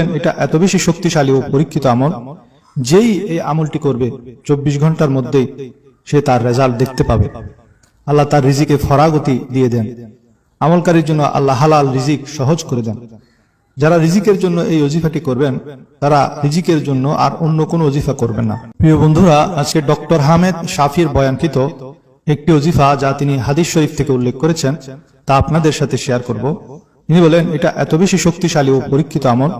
বলেন, এটা এত বেশি শক্তিশালী ও পরীক্ষিত আমল যেই এই আমলটি করবে চব্বিশ ঘণ্টার মধ্যেই সে তার রেজাল্ট দেখতে পাবে। আল্লাহ তার রিজিকে ফরাগতি দিয়ে দেন। আমলকারীর জন্য আল্লাহ হালাল রিজিক সহজ করে দেন। যারা রিজিকের জন্য এই অজিফাটি করবেন, তারা রিজিকের জন্য আর অন্য কোনো অজিফা করবেন না। প্রিয় বন্ধুরা, আজকে ডক্টর হামেদ শাফির বয়ানকৃত একটি অজিফা যা তিনি হাদিস শরীফ থেকে উল্লেখ করেছেন, তা আপনাদের সাথে শেয়ার করব। তিনি বলেন, এটা এত বেশি শক্তিশালী ও পরীক্ষিত আমল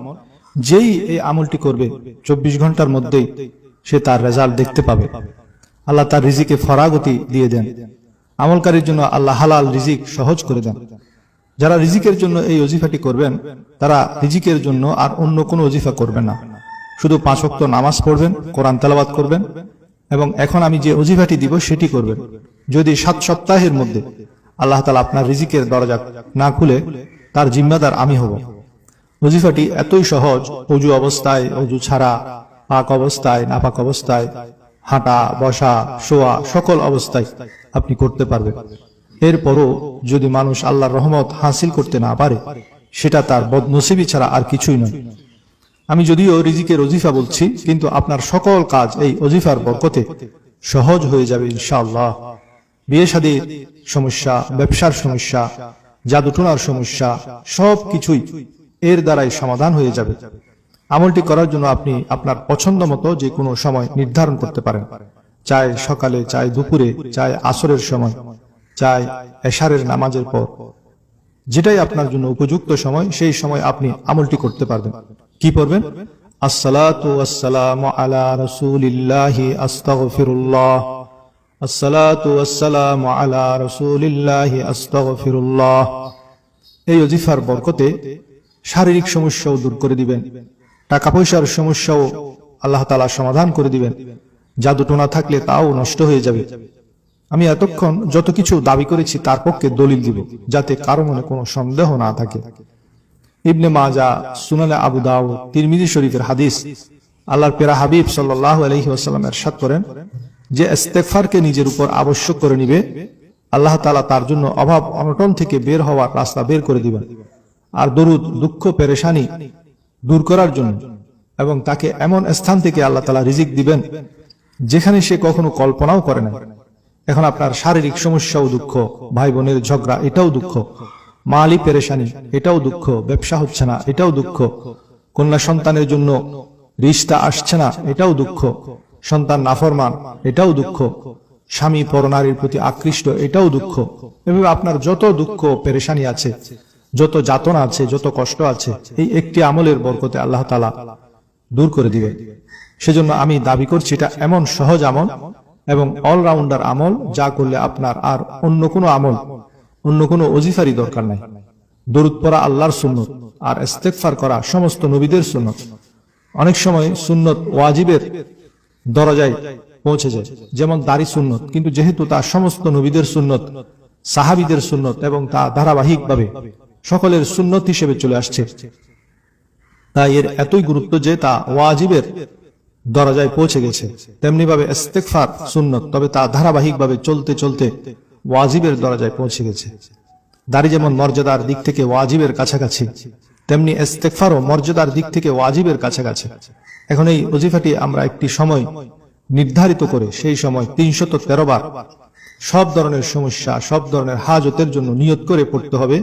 যেই এই আমলটি করবে, চব্বিশ ঘণ্টার মধ্যেই সে তার রেজাল্ট দেখতে পাবে। আল্লাহ তার রিজিকে ফরাগতি দিয়ে দেন। আমলকারীর জন্য আল্লাহ হালাল রিজিক সহজ করে দেন। যারা রিজিকের জন্য এই অজিফাটি করবেন, তারা রিজিকের জন্য আর অন্য কোনো অজিফা করবেন না। শুধু পাঁচ ওয়াক্ত নামাজ পড়বেন, কোরআন তেলাবাদ করবেন এবং এখন আমি যে অজিফাটি দিব সেটি করবেন। যদি সাত সপ্তাহের মধ্যে আল্লাহ তালা আপনার রিজিকের দরজা না খুলে, তার জিম্মাদার আমি হব। ওজিফাটি এতই সহজ, অজু অবস্থায়, অজু ছাড়া, পাক অবস্থায়, নাপাক অবস্থায়, হাঁটা, বসা, শোয়া, সকল অবস্থায় আপনি করতে পারবেন। এরপরও যদি মানুষ আল্লাহর রহমত হাসিল করতে না পারে, সেটা তার বদনসিবি ছাড়া আর কিছুই নয়। আমি যদিও রিজিকের অজিফা বলছি, কিন্তু আপনার সকল কাজ এই অজিফার বরকতে সহজ হয়ে যাবে ইনশাআল্লাহ। বিয়ে শাদীর সমস্যা, ব্যবসার সমস্যা, জাদুটোনার সমস্যা সব কিছুই এর দ্বারাই সমাধান হয়ে যাবে। আমলটি করার জন্য আপনি আপনার পছন্দ মতো যে কোনো সময় নির্ধারণ করতে পারেন। চাই সকালে, চাই দুপুরে, চাই আসরের সময়, চাই এশারের নামাজের পর। যেটাই আপনার জন্য উপযুক্ত সময়, সেই সময় আপনি আমলটি করতে পারবেন। কি পড়বেন? আলা এই অজিফার বরকতে শারীরিক সমস্যাও দূর করে দিবেন। টাকা পয়সার সমস্যাও আল্লাহ তাআলা সমাধান করে দিবেন। জাদুটোনা থাকলে তাও নষ্ট হয়ে যাবে। আমি এতক্ষণ যত কিছু দাবি করেছি তার পক্ষে দলিল দিব, যাতে কারও মনে কোনো সন্দেহ না থাকে। ইবনে মাজা সুনালে আবু দাও তিরমিজি শরীফের হাদিস, আল্লাহর পেরা হাবিব সাল্লাহ আলহি আসাল্লাম করেন যে ইস্তেগফারকে নিজের উপর আবশ্যক করে নিবে, আল্লাহ তালা তার জন্য অভাব অনটন থেকে বের হওয়ার রাস্তা বের করে দিবেন। আর দরুদ, দুঃখ, পেরেশানি দূর করার জন্য। এবং তাকে এমন স্থান থেকে আল্লাহ তালা রিজিক দিবেন যেখানে সে কখনো কল্পনাও করে না এখন আপনার শারীরিক সমস্যাও দুঃখ ভাই বোনের ঝগড়া, এটাও দুঃখ। মালি পেরেশানি, এটাও দুঃখ। ব্যবসা হচ্ছে না, এটাও দুঃখ। কন্যা সন্তানের জন্য রিস্তা আসছে না, এটাও দুঃখ। সন্তান নাফরমান, এটাও দুঃখ। স্বামী পরনারীর প্রতি আকৃষ্ট, এটাও দুঃখ। এভাবে আপনার যত দুঃখ, পেরেশানি আছে যত যাতনা আছে, যত কষ্ট আছে, এই একটি আমলের বরকতে আল্লাহ তালা দূর করে দিবে। সেজন্য আমি দাবি করছি, এটা এমন সহজ আমল এবং অলরাউন্ডার আমল, যা করলে আপনার আর অন্য কোনো আমল, অন্য কোনো অজিফারি দরকার নাই। দরুদ পড়া আল্লাহর সুন্নত, আর ইস্তেকফার করা সমস্ত নবীদের সুন্নত। অনেক সময় সুন্নত ওয়াজিবের দরজায় পৌঁছে যায়, যেমন দাড়ি সুন্নত, কিন্তু যেহেতু তা সমস্ত নবীদের সুন্নত, সাহাবিদের সুন্নত এবং তা ধারাবাহিকভাবে সকলের সুন্নত হিসেবে চলে আসছে। তাই এর এতই গুরুত্ব যে তা ওয়াজিবের দরজায় পৌঁছে গেছে। তেমনি ভাবে ইস্তেকফার সুন্নত, তবে তা ধারাবাহিকভাবে চলতে চলতে ওয়াজিবের দরজায় পৌঁছে গেছে। দাড়ি যেমন মর্যাদার দিক থেকে ওয়াজিবের কাছাকাছি, তেমনি ইস্তেকফারও মর্যাদার দিক থেকে ওয়াজিবের কাছাকাছি। এখন এই ওজিফাটি আমরা একটি সময় নির্ধারিত করে, সেই সময় তিনশত তেরো বার সব ধরনের সমস্যা, সব ধরনের হাজতের জন্য নিয়ত করে পড়তে হবে।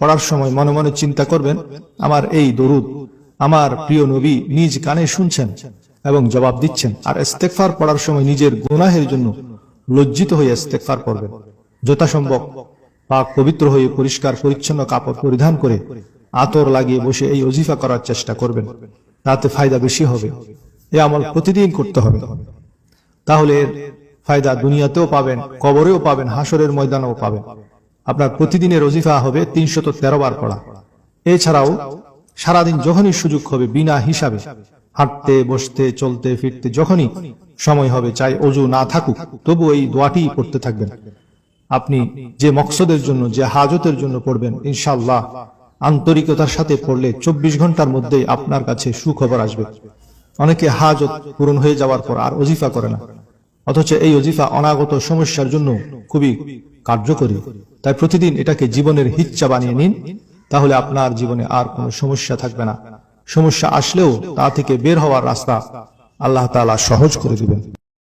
পড়ার সময় মনে মনে চিন্তা করবেন, আমার এই দরুদ আমার প্রিয় নবী নিজ কানে শুনছেন এবং জবাব দিচ্ছেন। আর ইস্তেগফার পড়ার সময় নিজের গুনাহের জন্য লজ্জিত হয়ে ইস্তেগফার করবেন যথাসম্ভব পাক পবিত্র হয়ে পরিষ্কার পরিচ্ছন্ন কাপড় পরিধান করে আতর লাগিয়ে বসে এই অজিফা করার চেষ্টা করবেন। তাতে ফায়দা বেশি হবে। এ আমল প্রতিদিন করতে হবে। তাহলে ফায়দা দুনিয়াতেও পাবেন, কবরেও পাবেন হাসরের ময়দানেও পাবেন। আপনার প্রতিদিনের অজিফা হবে তিনশত তেরো বার পড়া। এছাড়াও সারাদিন যখনই সুযোগ হবে বিনা হিসাবে হাঁটতে, বসতে, চলতে, ফিরতে, যখনই সময় হবে, চাই অজু না থাকুক, তবু এই দোয়াটি পড়তে থাকবেন। আপনি যে মকসদের জন্য, যে হাজতের জন্য পড়বেন ইনশাল্লাহ আন্তরিকতার সাথে পড়লে চব্বিশ ঘণ্টার মধ্যেই আপনার কাছে সুখবর আসবে। অনেকে হাজত পূরণ হয়ে যাওয়ার পর আর অজিফা করে না। অথচ এই অজিফা অনাগত সমস্যার জন্য খুবই কার্যকরী। তাই প্রতিদিন এটাকে জীবনের হিচ্ছা বানিয়ে নিন, তাহলে আপনার জীবনে আর কোনো সমস্যা থাকবে না। সমস্যা আসলেও তা থেকে বের হওয়ার রাস্তা আল্লাহ তালা সহজ করে দিবেন।